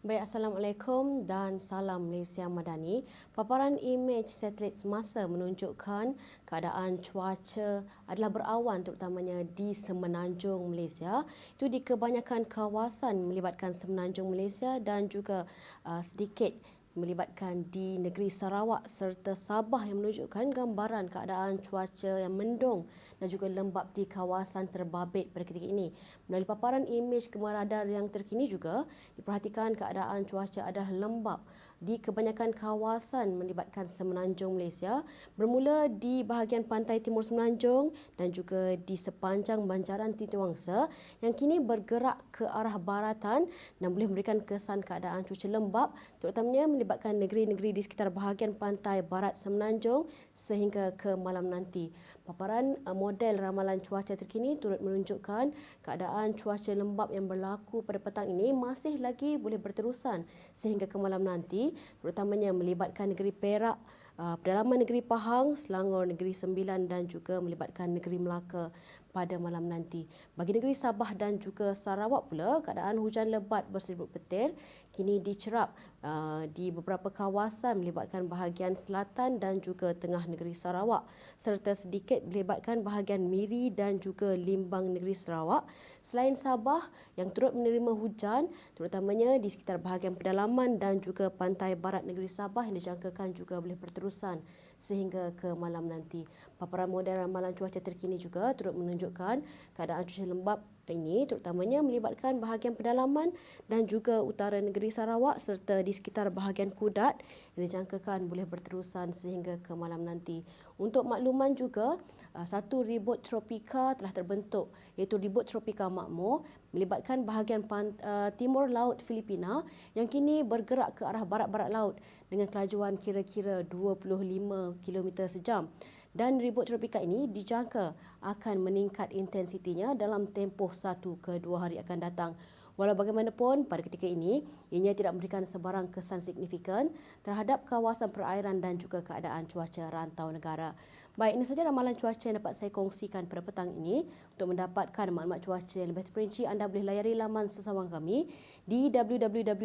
Baik, Assalamualaikum dan salam Malaysia Madani. Paparan imej satelit semasa menunjukkan keadaan cuaca adalah berawan terutamanya di semenanjung Malaysia. Itu di kebanyakan kawasan melibatkan semenanjung Malaysia dan juga uh, sedikit melibatkan di negeri Sarawak serta Sabah yang menunjukkan gambaran keadaan cuaca yang mendung dan juga lembap di kawasan terbabit pada ketika ini. Melalui paparan imej kemaran radar yang terkini juga diperhatikan keadaan cuaca adalah lembap di kebanyakan kawasan melibatkan semenanjung Malaysia bermula di bahagian pantai timur semenanjung dan juga di sepanjang banjaran Titiwangsa yang kini bergerak ke arah baratan dan boleh memberikan kesan keadaan cuaca lembap terutamanya melibatkan negeri-negeri di sekitar bahagian pantai barat semenanjung sehingga ke malam nanti. Paparan uh, model ramalan cuaca terkini turut menunjukkan keadaan cuaca lembap yang berlaku pada petang ini masih lagi boleh berterusan sehingga ke malam nanti terutamanya melibatkan negeri Perak, pedalaman negeri Pahang, Selangor negeri Sembilan dan juga melibatkan negeri Melaka pada malam nanti. Bagi negeri Sabah dan juga Sarawak pula, keadaan hujan lebat berselimut petir kini dicerap uh, di beberapa kawasan melibatkan bahagian selatan dan juga tengah negeri Sarawak serta sedikit melibatkan bahagian Miri dan juga Limbang negeri Sarawak. Selain Sabah yang turut menerima hujan terutamanya di sekitar bahagian pedalaman dan juga pantai barat negeri Sabah yang dijangkakan juga boleh berterusan sehingga ke malam nanti. Paparan model ramalan cuaca terkini juga turut menunjukkan keadaan cuaca lembap ini terutamanya melibatkan bahagian pedalaman dan juga utara negeri Sarawak serta di sekitar bahagian Kudat yang dijangkakan boleh berterusan sehingga ke malam nanti. Untuk makluman juga, uh, satu ribut tropika telah terbentuk iaitu ribut tropika makmur melibatkan bahagian uh, timur laut Filipina yang kini bergerak ke arah barat-barat laut dengan kelajuan kira-kira 25 km sejam dan ribut tropika ini dijangka akan meningkat intensitinya dalam tempoh satu ke dua hari akan datang. Walau bagaimanapun, pada ketika ini, ianya tidak memberikan sebarang kesan signifikan terhadap kawasan perairan dan juga keadaan cuaca rantau negara. Baik, ini saja ramalan cuaca yang dapat saya kongsikan pada petang ini. Untuk mendapatkan maklumat cuaca yang lebih terperinci, anda boleh layari laman sesawang kami di www.met.gov.my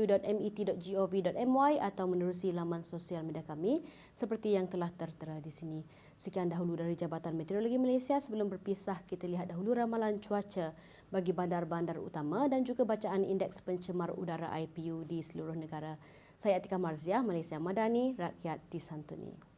atau menerusi laman sosial media kami seperti yang telah tertera di sini. Sekian dahulu dari Jabatan Meteorologi Malaysia. Sebelum berpisah, kita lihat dahulu ramalan cuaca bagi bandar-bandar utama dan juga bacaan indeks pencemar udara IPU di seluruh negara. Saya Atika Marziah, Malaysia Madani, Rakyat Disantuni.